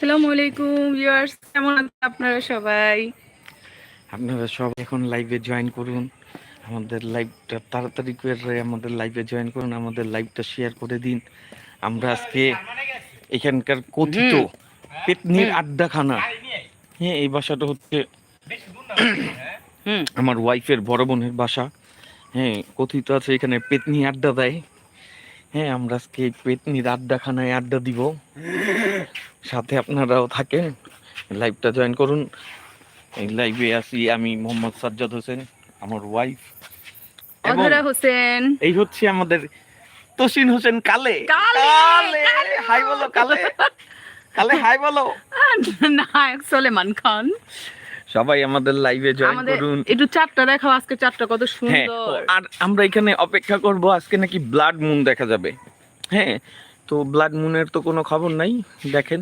আসসালামু আলাইকুম ভিউয়ার্স কেমন আছেন আপনারা সবাই? আপনারা সব এখন লাইভে জয়েন করুন। আমাদের লাইভটা তাড়াতাড়ি করে আমাদের লাইভে জয়েন করুন আমাদের লাইভটা শেয়ার করে দিন। আমরা আজকে এখানকার কথিত পেতনির আড্ডাখানা। হ্যাঁ এই বাসাটা হচ্ছে হুম। আমার ওয়াইফের বড় বোনের বাসা। হ্যাঁ কথিত আছে এখানে পেতনি আড্ডা দেয়। হ্যাঁ আমরা আজকে পেতনির আড্ডাখানায় আড্ডা দিব। সাথে আপনারাও থাকেন। লাইভটা জয়েন করুন। এই লাইভে আছি আমি মোহাম্মদ সাজ্জাদ হোসেন আমার ওয়াইফ অধরা হোসেন। এই হচ্ছে আমাদের তসিন হোসেন কালে। কালে, হাই বলো কালে। কালে হাই বলো। নায়ক সোলেমান খান। সবাই আমাদের লাইভে জয়েন করুন। একটু চারটা দেখাও আজকে চারটা কত হ্যাঁ সুন্দর আর আমরা এখানে অপেক্ষা করব আজকে নাকি ব্লাড মুন দেখা যাবে। হ্যাঁ তো ব্লাড মুনের তো কোনো খবর নাই দেখেন।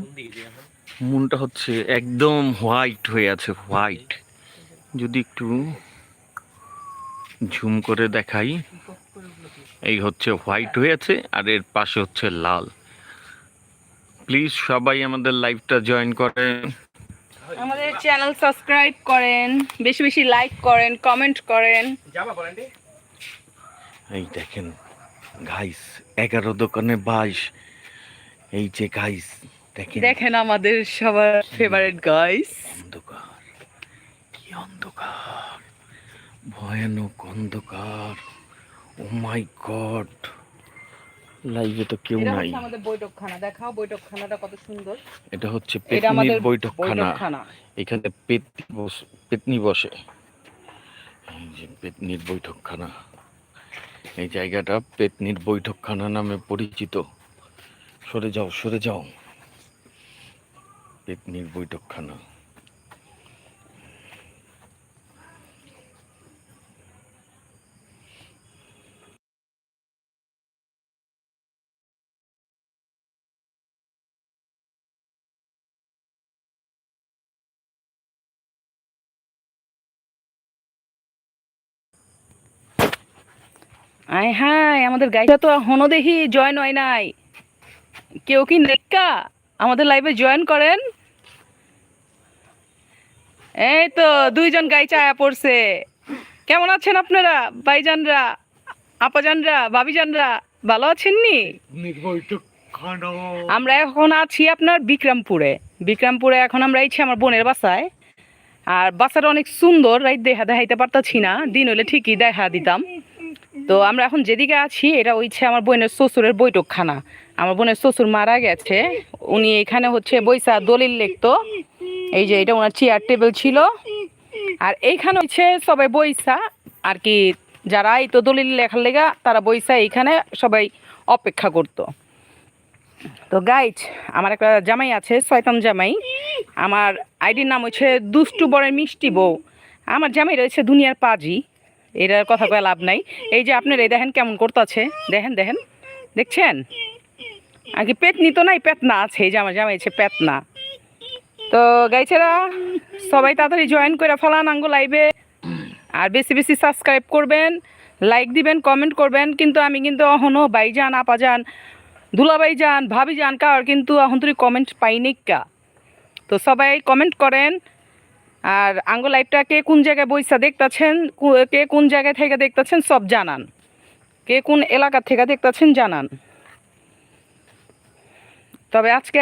মুনটা হচ্ছে একদম হোয়াইট হয়ে আছে হোয়াইট যদি একটু ঝুম করে দেখাই এই হচ্ছে হোয়াইট হয়ে আছে আর এর পাশে হচ্ছে লাল। প্লিজ সবাই আমাদের লাইভটা জয়েন করেন। আমাদের চ্যানেল সাবস্ক্রাইব করেন বেশি বেশি লাইক করেন কমেন্ট করেন। এই দেখেন গাইস এগারো দোকানে বাইশ। এই যে গাইস দেখেন। দেখেন আমাদের সবার ফেভারিট গাইস অন্ধকার কি অন্ধকার ভয়ানক অন্ধকার। ও মাই গড লাইভে তো কেউ নাই। আমাদের বৈঠকখানা। দেখাও বৈঠকখানাটা কত সুন্দর। এটা হচ্ছে পেতনির বৈঠকখানা। বৈঠকখানা। এখানে পেতনি বস- পেতনি বসে। এই যে পেতনির বৈঠকখানা। এই জায়গাটা পেতনির বৈঠকখানা নামে পরিচিত। সরে যাও সরে যাও। পেতনির বৈঠকখানা। আয় হায়, আমাদের গাইটা তো এখনও দেখি জয়েন হয় নাই। কেউ কি নেকা? আমাদের লাইভে জয়েন করেন? এই তো, দুইজন গাই চায়া পড়ছে। কেমন আছেন আপনারা, ভাইজানরা, আপাজানরা, ভাবিজানরা, ভালো আছেন নি? আমরা এখন আছি আপনার বিক্রমপুরে। বিক্রমপুরে এখন আমরা এইছি আমার বোনের বাসায়। আর বাসাটা অনেক সুন্দর রাইট দেখা দেখাইতে পারতাছি না। দিন হইলে ঠিকই দেখা দিতাম। তো আমরা এখন যেদিকে আছি, এটা হচ্ছে আমার বোনের শ্বশুরের বৈঠকখানা। আমার বোনের শ্বশুর মারা গেছে, উনি এখানে হচ্ছে বৈশা দলিল লিখতো। এই যে এটা ওনার চেয়ার টেবিল ছিল। আর এইখানে হচ্ছে সবাই বৈশা আর কি যারা এই তো দলিল লেখার লেগা, তারা বৈশা এইখানে সবাই অপেক্ষা করতো। তো গাইজ আমার একটা জামাই আছে, শয়তান জামাই। আমার আইডির নাম হচ্ছে দুষ্টু বড়ের মিষ্টি বউ। আমার জামাই রয়েছে দুনিয়ার পাজি। এটার কথা কয়ে লাভ নাই। এই যে আপনার এই দেখেন কেমন করতেছে দেখেন দেখেন। দেখছেন? কি পেতনি তো নাই, পেতনা আছে। এই যে আমার জামাই আছে পেতনা। তো গাইছেরা সবাই তাড়াতাড়ি জয়েন করে ফেলান আঙ্গো লাইভে আর বেশি বেশি সাবস্ক্রাইব করবেন লাইক দিবেন কমেন্ট করবেন। কিন্তু আমি কিন্তু এখনও বাইজান আপাজান দুলাবাই যান ভাবি যান কার কিন্তু এখন তুই কমেন্ট পাইনি কা। তো সবাই কমেন্ট করেন। আর আঙ্গো লাইভটা কে কোন জায়গায় বইসা দেখতেছেন? কে কোন জায়গায় থেকে দেখতেছেন? সব জানান। কে কোন এলাকা থেকে দেখতেছেন? জানান। তবে আজকে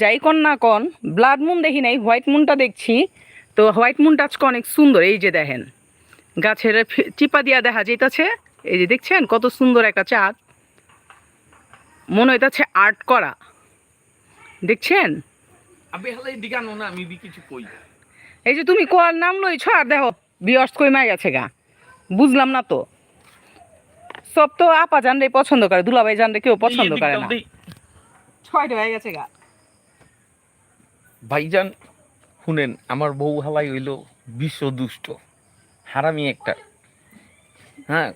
যাই কন না কন, ব্লাড মুন দেখি নাই, হোয়াইট মুনটা দেখছি। তো হোয়াইট মুনটা আজকে অনেক সুন্দর, এই যে দেখেন। গাছের চিপা দিয়া দেখা যেতেছে এই যে দেখছেন, কত সুন্দর একটা চাঁদ। মনে হইতাছে আর্ট করা। দেখছেন? আমি কিছু কই। এই যে তুমি কোয়ার নাম লইছ আর দেখো বিয়স কই মাই গেছে গা। বুঝলাম না তো। সব তো আপা জানরে পছন্দ করে দুলাভাই জানরে কেউ পছন্দ করে না। ছয়টা হয়ে গেছে গা। ভাইজান শুনেন আমার বউ হালাই হইল বিশ্ব দুষ্ট হারামি একটা। হ্যাঁ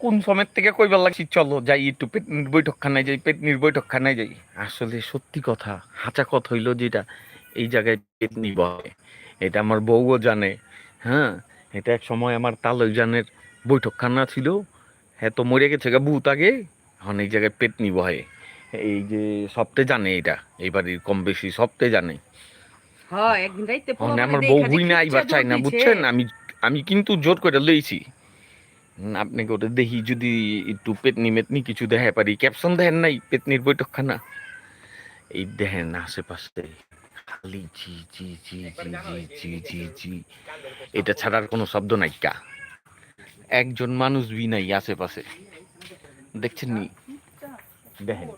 কোন সময় থেকে কইবার লাগছি চলো যাই একটু পেটনির বৈঠকখানায় যাই পেটনির বৈঠকখানায় যাই। আসলে সত্যি কথা হাঁচা কথা হইল যেটা এই জায়গায় পেটনি বলে এটা আমার বউও জানে। হ্যাঁ এটা এক সময় আমার তালই জানের বৈঠকখানা ছিল। হ্যাঁ তো মরে গেছে গা ভূত আগে। এখন এই জায়গায় পেটনি বহে এই যে সবতে জানে এটা এই বাড়ির কম বেশি সবতে জানে। হ্যাঁ আমার বউ হুই না আইবার চাই না বুঝছেন? আমি আমি কিন্তু জোর করে লইছি। আপনাকে ওটা দেখি যদি একটু পেতনি মেতনি কিছু দেখা পারি। ক্যাপশন দেখেন নাই পেতনির বৈঠকখানা? এই দেখেন আশেপাশে। খালি জি জি জি জি জি জি জি। জি এটা ছাড়ার কোনো শব্দ নাই কা। একজন মানুষ বি নাই আশেপাশে। দেখছেন নি দেখেন।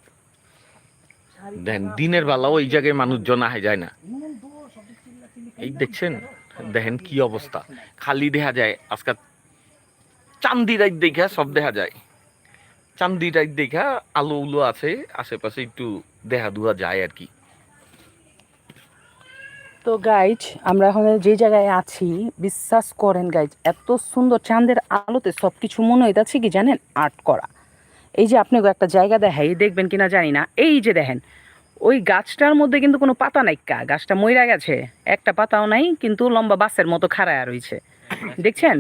দেখেন দিনের বেলা ওই জায়গায় মানুষজন আহে যায় না। এই দেখছেন? দেখেন কি অবস্থা। খালি দেখা যায় আজকাল চান্দি রাত দেখা সব দেখা যায়। চান্দি রাত দেখা আলো উলো আছে আশেপাশে একটু দেখা দুয়া যায় আর কি। তো গাইজ আমরা এখন যে জায়গায় আছি, বিশ্বাস করেন গাইজ এত সুন্দর চাঁদের আলোতে সব কিছু মনে হইতাছে কি জানেন? আর্ট করা। এই যে আপনি একটা জায়গা দেখাই, দেখবেন কিনা জানি না। এই যে দেখেন, ওই গাছটার মধ্যে কিন্তু কোনো পাতা নাই কা। গাছটা মইরা গেছে, একটা পাতাও নাই, কিন্তু লম্বা বাসের মতো খাড়ায় রয়েছে দেখছেন?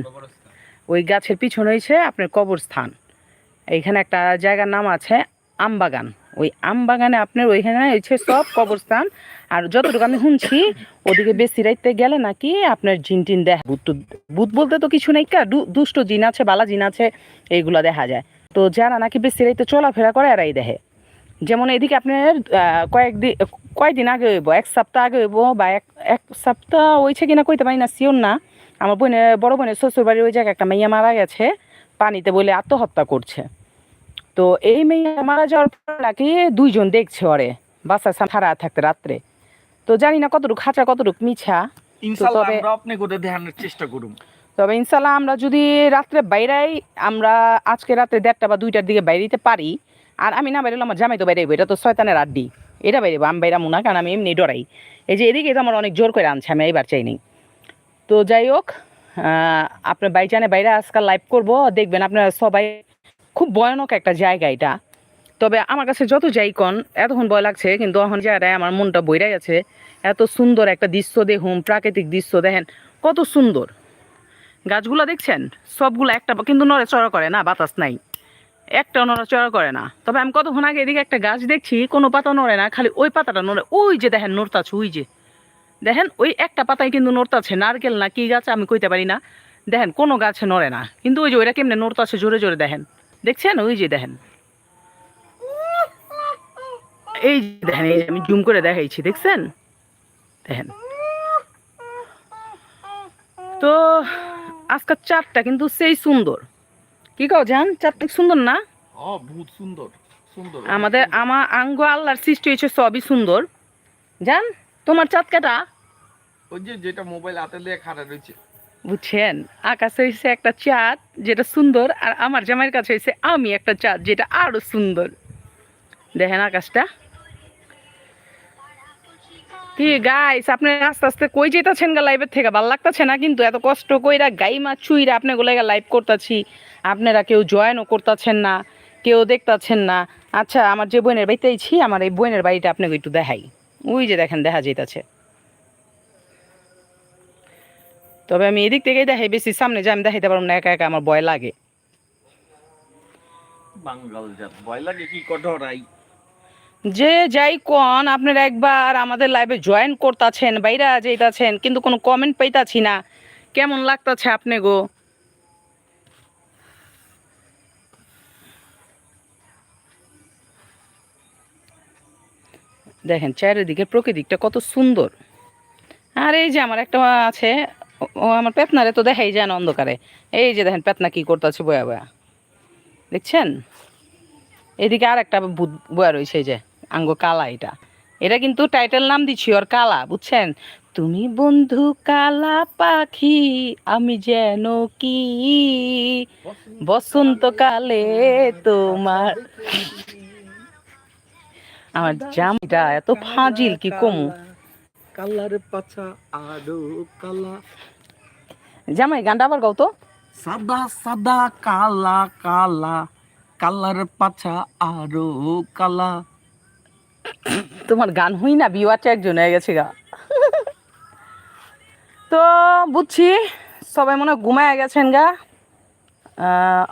ওই গাছের পিছনে রয়েছে আপনার কবরস্থান। এইখানে একটা জায়গার নাম আছে আমবাগান। ওই আমবাগানে আপনার ওইখানে হচ্ছে সব কবরস্থান। আর যতটুকু আমি শুনছি, ওদিকে বেশি রাইতে গেলে নাকি আপনার জিন টিন দেখা টুত- ভূত বলতে তো কিছু নেই কা দুষ্ট জিন আছে, বালা জিন আছে, এইগুলা দেখা যায়। তো যারা নাকি বেশি রাইতে চলাফেরা করে, এরাই দেখে। যেমন এদিকে আপনার কয়েকদিন কয়েকদিন আগে হইব, এক সপ্তাহ আগে হইব, বা এক এক সপ্তাহ হয়েছে কিনা কইতে পারি না শিওর না। আমার বোনের বড় বোনের শ্বশুর বাড়ির ওই জায়গায় একটা মেয়ে মারা গেছে, পানিতে বলে আত্মহত্যা করছে। তো এই মেয়ে মারা যাওয়ার পর নাকি দুইজন দেখছে ওরে বাচ্চা ছাড়া থাকতে রাত্রে। তো জানি না কতটুকু খাঁচা কতটুকু মিছা। তবে- ইনশাল্লাহ আমরা যদি রাত্রে বাইরাই আমরা আজকে রাত্রে দেড়টা বা দুইটার দিকে বাইরেতে পারি। আর আমি না বাইরে আমার জামাই তো বাইরে এটা তো শয়তানের আড্ডি। এটা বাইরে আমি বাইরা মুনা কারণ আমি এমনি ডরাই। এই যে এদিকে তো আমার অনেক জোর করে আনছে আমি এইবার চাইনি। তো যাই হোক আহ, আপনার বাইচানে বাইরে আজকাল লাইভ করব দেখবেন আপনারা সবাই খুব ভয়ানক একটা জায়গা এটা। তবে আমার কাছে যত যাই কন, এতক্ষণ ভয় লাগছে, কিন্তু এখন জায়গাটায় আমার মনটা বইরা গেছে এত সুন্দর একটা দৃশ্য দেখুন, প্রাকৃতিক দৃশ্য দেখেন, কত সুন্দর। গাছগুলো দেখছেন? সবগুলো একটা, কিন্তু নড়াচড়া করে না, বাতাস নাই। একটা নড়াচড়া করে না। তবে আমি কতক্ষণ আগে এদিকে একটা গাছ দেখছি, কোনো পাতা নড়ে না, খালি ওই পাতাটা নড়ে, ওই যে দেখেন নড়তাছে, ওই যে। দেখেন, ওই একটা পাতায় কিন্তু নড়তাছে, নারকেল না কি গাছ, আমি কইতে পারি না। দেখেন, কোনো গাছে নড়ে না। কিন্তু ওই যে ওইটা কেমনে নড়তাছে, জোরে জোরে দেখেন। দেখছেন? ওই যে দেখেন। এই যে দেখেন এই আমি জুম করে দেখাইছি দেখছেন? দেখেন। তো আজকের চারটা কিন্তু সেই সুন্দর। কি কও জান? চারটা সুন্দর না? সুন্দর। সুন্দর। আমাদের আমার আঙ্গ আল্লাহর সৃষ্টি হয়েছে সবই সুন্দর। জান? তোমার চাঁদ কাটা? ওই যে যেটা মোবাইল হাতে দিয়ে খাড়া রয়েছে। বুঝছেন? আকাশে হয়েছে একটা চাঁদ যেটা সুন্দর, আর আমার জামাইয়ের কাছে হয়েছে আমি একটা চাঁদ যেটা আরও সুন্দর। দেখেন আকাশটা। কি গাইস আপনি আস্তে আস্তে কই যেতেছেন গা লাইভের থেকে? ভালো লাগতেছে না কিন্তু? এত কষ্ট কইরা গাই মা চুইরা আপনি গোলাইগা লাইভ করতেছি। আপনারা কেউ জয়েনও করতেছেন না, কেউ দেখতাছেন না। আচ্ছা আমার যে বোনের বাড়িতে আইছি, আমার এই বোনের বাড়িটা আপনাকে একটু দেখাই। ওই যে দেখেন, দেখা যেতেছে তবে আমি এদিক থেকেই দেখাই বেশি সামনে যে আমি দেখাইতে পারব না একা একা আমার ভয় লাগে। বাঙ্গাল জাত ভয় লাগে কি কঠোরাই যে যাই কোন আপনারা একবার আমাদের লাইভে জয়েন করতেছেন বাইরা যেতাছেন কিন্তু কোনো কমেন্ট পাইতাছি না। কেমন লাগতাছে আপনি গো? দেখেন চারিদিকে প্রকৃতিটা কত সুন্দর। আর এই যে আমার একটা আছে ও- আমার পেতনারে তো দেখাই যায় না অন্ধকারে। এই যে দেখেন পেতনা কি করতেছে বয়া বয়া। দেখছেন? এদিকে আর একটা ভূত বয়া রয়েছে যে, আঙ্গ কালা এটা। এটা কিন্তু টাইটেল নাম দিচ্ছি ওর কালা, বুঝছেন? তুমি বন্ধু কালা পাখি, আমি যেন কি? বসন্তকালে তোমার আমার জামটা এত ফাজিল, কি কমু? কালার পাছা আরও কালা। জামাই গানটা আবার গাও তো। সাদা সাদা কালা কালা। কালার পাছা আরও কালা। তোমার গান হই না বিওয়ারটা একজন হয়ে গেছে গা। তো বুঝছি সবাই মনে ঘুমায় গেছেন গা।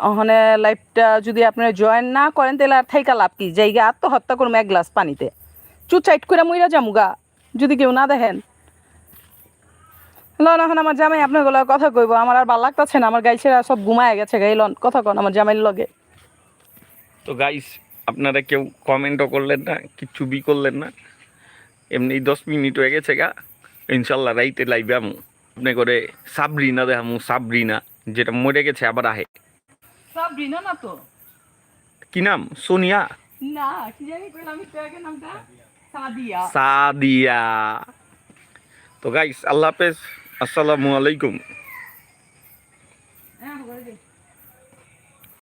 ওখানে লাইফটা যদি আপনারা জয়েন না করেন তাহলে আর থাইকা লাভ কি? জায়গা আত্মহত্যা করব এক গ্লাস পানিতে। চুচাইট করে মইরা যামুগা যদি কেউ না দেখেন। লন এখন আমার জামাই আপনারগুলো কথা কইব। আমার আর ভালো লাগতেছে না আমার গাইছেরা সব ঘুমায় গেছে গাই লন কথা কন আমার জামাইয়ের লগে। তো গাইস আপনারা কেউ কমেন্টও করলেন না কিচ্ছু বি করলেন না? এমনি দশ মিনিট হয়ে গেছে গা। ইনশাল্লাহ রাইতে লাইবে আমু। আপনি করে সাবরিনা দেখামু সাবরিনা যেটা মরে গেছে আবার আহে। সাবরিনা না তো? কি নাম? সোনিয়া? না কি জানি কইলাম একটু আগে নামটা। সাদিয়া। তো গাইস আল্লাহ হাফেজ আসসালামু আলাইকুম।